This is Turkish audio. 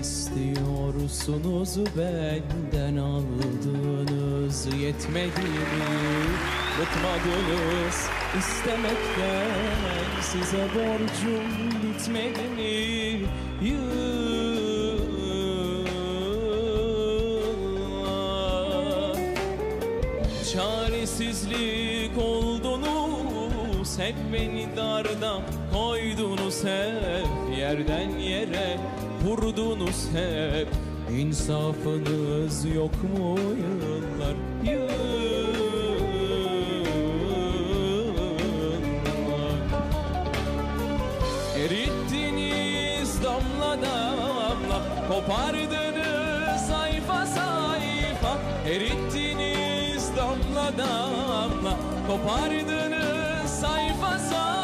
istiyorsunuz benden aldığınız yetmedi mi? Bıkmadınız istemekten size borcum bitmedi mi? Yıllar Çaresizlik oldunuz Hep beni darda koydunuz hep Yerden yere vurdunuz hep. İnsafınız yok mu yıllar Yıllar? Erittiniz damla damla Kopardınız sayfa sayfa. Erittiniz damla damla Kopardınız saibas ah.